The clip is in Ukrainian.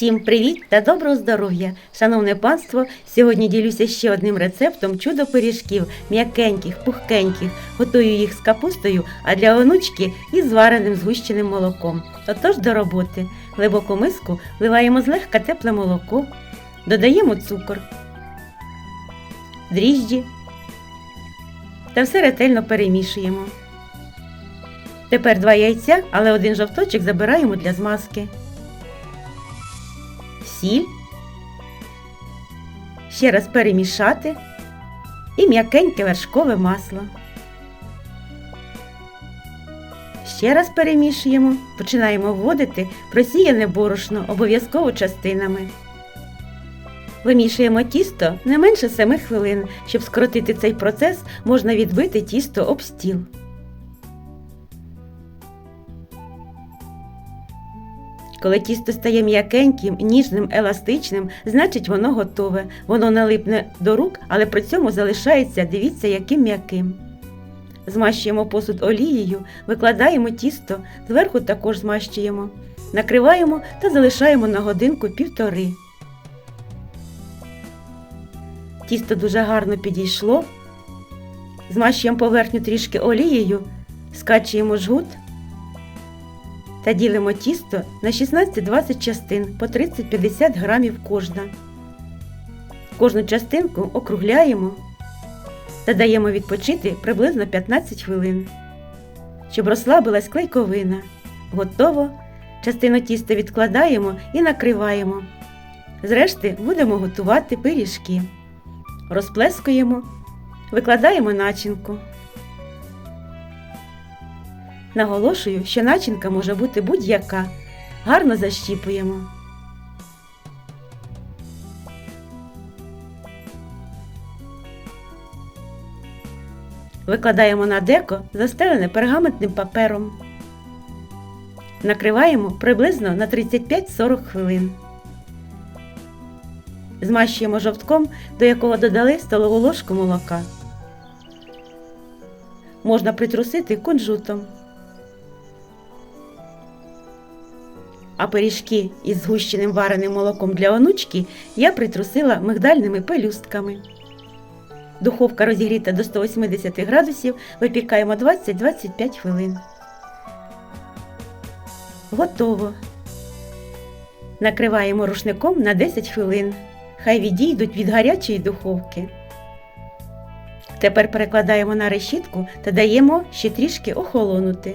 Всім привіт та доброго здоров'я! Шановне панство! Сьогодні ділюся ще одним рецептом чудо пиріжків, м'якеньких, пухкеньких. Готую їх з капустою, а для онучки із звареним згущеним молоком. Отож до роботи. Глибоку миску вливаємо злегка тепле молоко, додаємо цукор, дріжджі та все ретельно перемішуємо. Тепер два яйця, але один жовточок забираємо для змазки. Сіль. Ще раз перемішати і м'якеньке вершкове масло. Ще раз перемішуємо, починаємо вводити просіяне борошно обов'язково частинами. Вимішуємо тісто не менше 7 хвилин. Щоб скоротити цей процес, можна відбити тісто об стіл. Коли тісто стає м'якеньким, ніжним, еластичним, значить воно готове. Воно налипне до рук, але при цьому залишається, дивіться, яким м'яким. Змащуємо посуд олією, викладаємо тісто, зверху також змащуємо, накриваємо та залишаємо на годинку півтори. Тісто дуже гарно підійшло. Змащуємо поверхню трішки олією, скачуємо жгут та ділимо тісто на 16-20 частин по 30-50 грамів кожна. Кожну частинку округляємо та даємо відпочити приблизно 15 хвилин, щоб розслабилась клейковина. Готово. Частину тіста відкладаємо і накриваємо. Зрешти будемо готувати пиріжки. Розплескуємо, викладаємо начинку. Наголошую, що начинка може бути будь-яка. Гарно защіпуємо. Викладаємо на деко, застелене пергаментним папером. Накриваємо приблизно на 35-40 хвилин. Змащуємо жовтком, до якого додали столову ложку молока. Можна притрусити кунжутом. А пиріжки із згущеним вареним молоком для онучки я притрусила мигдальними пелюстками. Духовка розігріта до 180 градусів, випікаємо 20-25 хвилин. Готово. Накриваємо рушником на 10 хвилин. Хай відійдуть від гарячої духовки. Тепер перекладаємо на решітку та даємо ще трішки охолонути.